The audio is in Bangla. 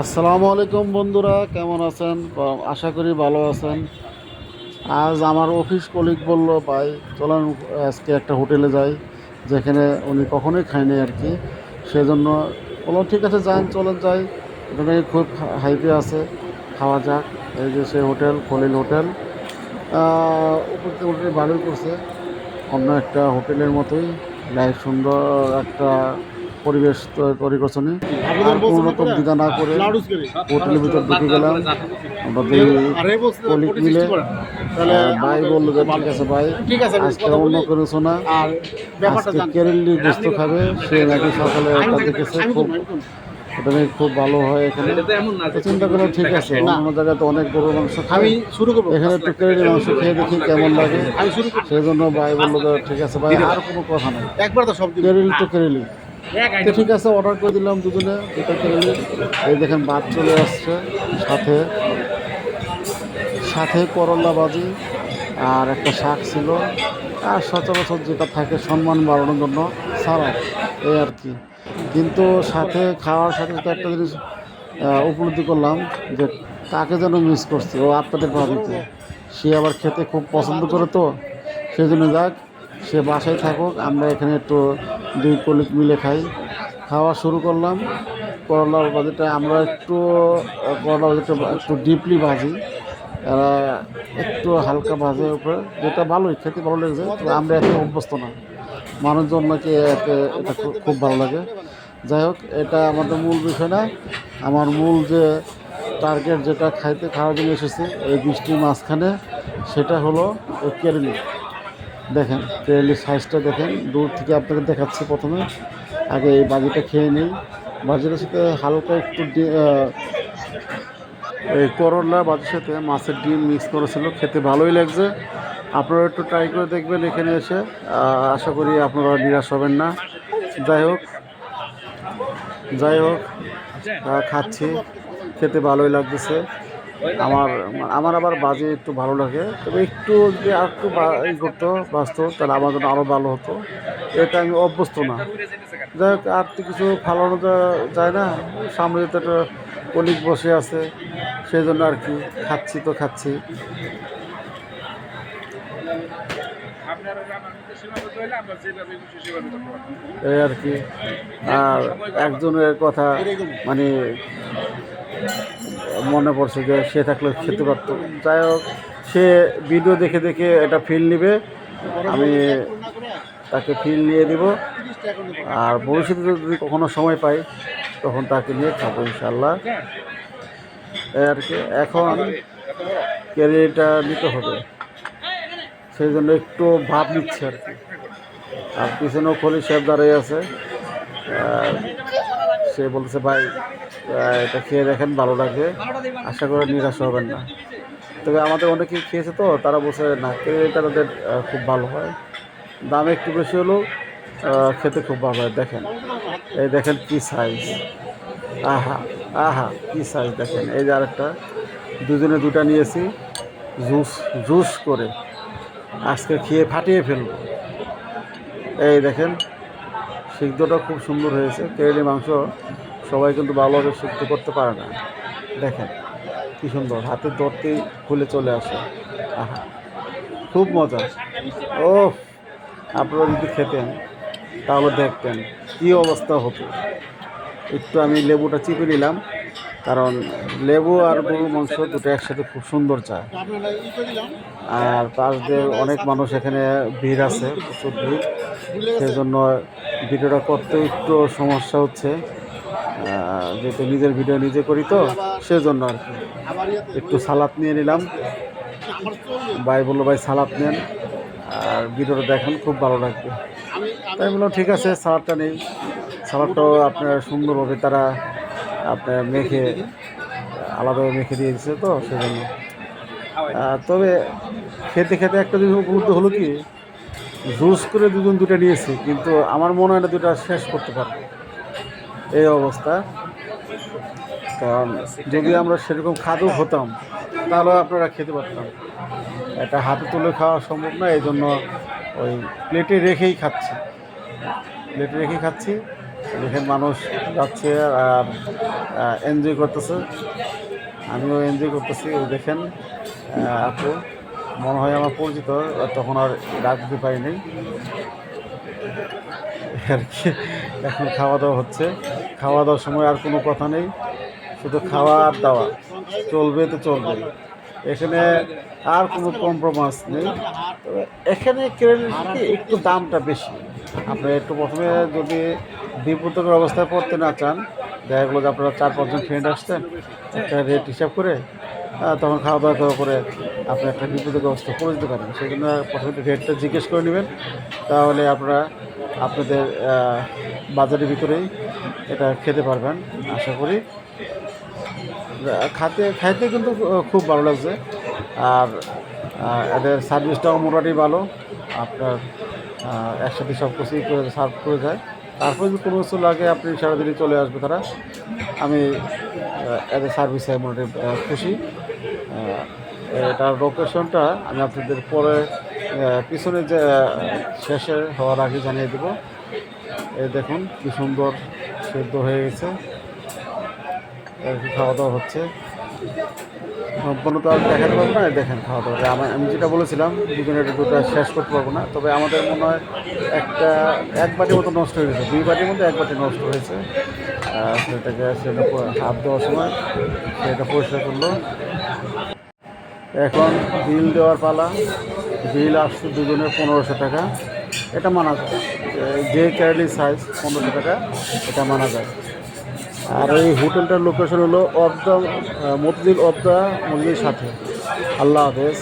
আসসালামু আলাইকুম বন্ধুরা, কেমন আছেন? আশা করি ভালো আছেন। আজ আমার অফিস কলিগ বলল, ভাই, চলেন, আজকে একটা হোটেলে যাই। যেখানে উনি কখনোই খায়নি আর কি। সেজন্য বললাম ঠিক আছে, যান, চলেন যাই। নাকি খুব হাইপে আছে। খাওয়া যাক। এই যে সে হোটেল, খলিল হোটেল। উপর হোটেল ভালোই করছে, অন্য একটা হোটেলের মতোই। লাইফ সুন্দর, একটা পরিবেশ তৈরি করছে উনি। আর কোনো রকম দ্বিধা না করে হোটেলের ভিতর ঢুকে গেলাম। আমরা দুই মিলে তাহলে ভাই বলল যে ঠিক আছে ভাই ঠিক আছে, আমি আজকে অন্য কিছু না আজকে কেরেলি গোস্ত খাবে সে নাকি সকালে ওটা দেখেছে খুব খুব ভালো হয় এখানে। চিন্তা করলাম ঠিক আছে না। অন্য জায়গায় তো অনেক গরুর মাংস খাই আমি শুরু করব। এখানে একটু কেরেলি মাংস খেয়ে দেখি কেমন লাগে। শুরু করব। সেই জন্য ভাই বলল ঠিক আছে ভাই আর কোনো কথা নাই। একবার তো সব কেরেলি তো কেরেলি তো ঠিক আছে অর্ডার করে দিলাম দুজনে। দুটো কেরেলি এই দেখেন, ভাত চলে আসছে সাথে। সাথে করলা বাজি আর একটা শাক ছিল। আর সচরাচর যেটা থাকে সম্মান বাড়ানোর জন্য সালাদ এই আর কি। কিন্তু সাথে খাওয়ার সাথে সাথে একটা জিনিস উপলব্ধি করলাম যে কাকে যেন মিস করছে, ও আপনাদের বাড়িতে সে আবার খেতে খুব পছন্দ করে তো সেই জন্য যাক। সে বাসায় থাকুক, আমরা এখানে একটু দুই কলিক মিলে খাই। খাওয়া শুরু করলাম। করলা ভাজিটা আমরা একটু, করলা ভাজিটা একটু ডিপলি ভাজি। একটু হালকা ভাজে উপরে, যেটা ভালোই, খেতে ভালো লেগেছে আমরা এত অভ্যস্ত না। মানুষজন নাকি এটা খুব- ভালো লাগে। যাই হোক, এটা আমাদের মূল বিষয় না। আমার মূল যে টার্গেট যেটা খাইতে, খাওয়ার জন্য এসেছে, এই বৃষ্টির মাঝখানে, সেটা হলো কেরেলি দেখেন কেরেলির সাইজটা দেখেন, দূর থেকে আপনাকে দেখাচ্ছি প্রথমে। আগে এই বাজিটা খেয়ে নিই। বাজিটার সাথে হালকা একটু এই করলা বাজির সাথে মাছের ডিম মিক্স করেছিল খেতে ভালোই লাগছে। আপনারা একটু ট্রাই করে দেখবেন এখানে এসে। আশা করি আপনারা নিরাশ হবেন না। যাই হোক যাই হোক খাচ্ছি। খেতে ভালোই লাগতেছে। আমার আমার আবার বাজে একটু ভালো লাগে। তবে একটু যদি আর একটু ই করতো, বাঁচত, তাহলে আমার জন্য আরও ভালো হতো। এটা আমি অভ্যস্ত না। যাই হোক, আর তো কিছু ফালানো যায় না। সামনে তো একটা কলিগ বসে আছে সেই জন্য আর কি, খাচ্ছি তো খাচ্ছি। এই আর কি। আর একজনের কথা মানে মনে পড়ছে যে সে থাকলে খেতে পারতো। যাই হোক, সে ভিডিও দেখে দেখে এটা ফিল নেবে। আমি তাকে ফিল নিয়ে দিব আর ভবিষ্যতে যদি কখনো সময় পাই, তখন তাকে নিয়ে খাব ইনশাল্লাহ আর কি, এখন ক্যারিয়ারটা নিতে হবে। সেই জন্য একটু ভাব নিচ্ছে আর কি। আর পিছনেও খলি সাহেব দাঁড়িয়ে আছে। সে বলছে ভাই এটা খেয়ে দেখেন, ভালো লাগে। আশা করে নিরাশ হবেন না। তবে আমাদের অনেকেই খেয়েছে তো, তারা বসে না এটা তাদের খুব ভালো হয়। দাম একটু বেশি হলেও খেতে খুব ভালো হয়। দেখেন, এই দেখেন কি সাইজ আহা আহা, কি সাইজ দেখেন। এই যে আরেকটা, দুজনে দুটা নিয়েছি, জুস জুস করে। আজকে খেয়ে ফাটিয়ে ফেলব। এই দেখেন, সিদ্ধটা খুব সুন্দর হয়েছে। কেরেলি মাংস সবাই কিন্তু ভালোভাবে সিদ্ধ করতে পারে না। দেখেন কি সুন্দর হাতের দরতেই খুলে চলে আসে। আহা, খুব মজা। ও আপনারা যদি খেতেন, তাহলে দেখতেন কী অবস্থা হতো। একটু আমি লেবুটা চিপে নিলাম, কারণ লেবু আর গরুর মাংস দুটো একসাথে খুব সুন্দর চায়। আর পাশ দিয়ে অনেক মানুষ এখানে ভিড় আছে, প্রচুর ভিড়। সেই জন্য ভিডিওটা করতে একটু সমস্যা হচ্ছে। যেহেতু নিজের ভিডিও নিজে করি তো, সেজন্য আর কি। একটু সালাদ নিয়ে নিলাম। ভাই বলল, ভাই, সালাদ নেন। আর ভিডিওটা দেখেন, খুব ভালো লাগবে। তাই বললাম ঠিক আছে, সালাদটা নেই। সালাদটাও আপনার সুন্দরভাবে তারা আপনার মেখে, আলাদাভাবে মেখে দিয়ে দিচ্ছে তো, সেজন্য। তবে খেতে খেতে একটা জিনিস উপলব্ধ হলো কি, জুস করে দুজন দুটো নিয়েছি, কিন্তু আমার মনে হয় না দুটা শেষ করতে পারব। এই অবস্থা। কারণ যদি আমরা সেরকম খাদু হতাম তাহলে আপনারা খেতে পারতাম। এটা হাতে তুলে খাওয়া সম্ভব না এই জন্য ওই প্লেটে রেখেই খাচ্ছি। প্লেটে রেখেই খাচ্ছি দেখেন মানুষ যাচ্ছে আর এনজয় করতেছে। আমিও এনজয় করতেছি দেখেন আপু, মনে হয় আমার পরিচিত তখন আর ডাক দিতে পারিনি। আর কি, এখন খাওয়া দাওয়া হচ্ছে। খাওয়া দাওয়ার সময় আর কোনো কথা নেই, শুধু খাওয়া আর দাওয়া। চলবে তো চলবে। এখানে আর কোনো কম্প্রোমাইজ নেই। তবে এখানে ক্রেডিট একটু দামটা বেশি। আপনি একটু প্রথমে যদি বিপদকর অবস্থায় পড়তে না চান, দেখা গেলো যে আপনারা চার, পাঁচজন ফ্রেন্ড আসছেন, একটা রেট হিসাব করে তখন খাওয়া দাওয়া করার পরে আপনি একটা বিপদের ব্যবস্থা করে দিতে পারেন। সেই জন্য প্রথমে রেটটা জিজ্ঞেস করে নেবেন। তাহলে আপনারা আপনাদের বাজারের ভিতরেই এটা খেতে পারবেন, আশা করি। খাতে, খাইতে কিন্তু খুব ভালো লাগছে। আর এদের সার্ভিসটাও মোটামুটি ভালো। আপনার একসাথে সব কিছুই করে সার্ভ করে যায়। তারপরে যদি কোনো কিছু লাগে, আপনি সারাদিনই চলে আসবে তারা। আমি এদের সার্ভিসে মোটামুটি খুশি। এটার লোকেশনটা আমি আপনাদের পরে পিছনে যে শেষে হওয়ার আগে জানিয়ে দেবো। এই দেখুন কি সুন্দর সেদ্ধ হয়ে গেছে। খাওয়া দাওয়া হচ্ছে। সম্পূর্ণ তো আর দেখাতে পারব না দেখেন খাওয়া দাওয়া। আমি আমি যেটা বলেছিলাম দুজনে এটা দুটো শেষ করতে পারব না, তবে আমাদের মনে হয় একটা এক বাটির মতো নষ্ট হয়ে গেছে। দুই বাটির মধ্যে এক বাটি নষ্ট হয়েছে। সেটাকে সেটা হাত দেওয়ার সময় সেটা পরিষ্কার করল। এখন বিল দেওয়ার পালা। বিল আসছে দুজনের পনেরোশো টাকা। এটা মানা যায়। যে ক্যারেলি সাইজ পনেরোশো টাকা, এটা মানা যায়। আর এই হোটেলটার লোকেশন হলো of the Motijheel of the মন্দির সাথে। আল্লাহ হাফেজ।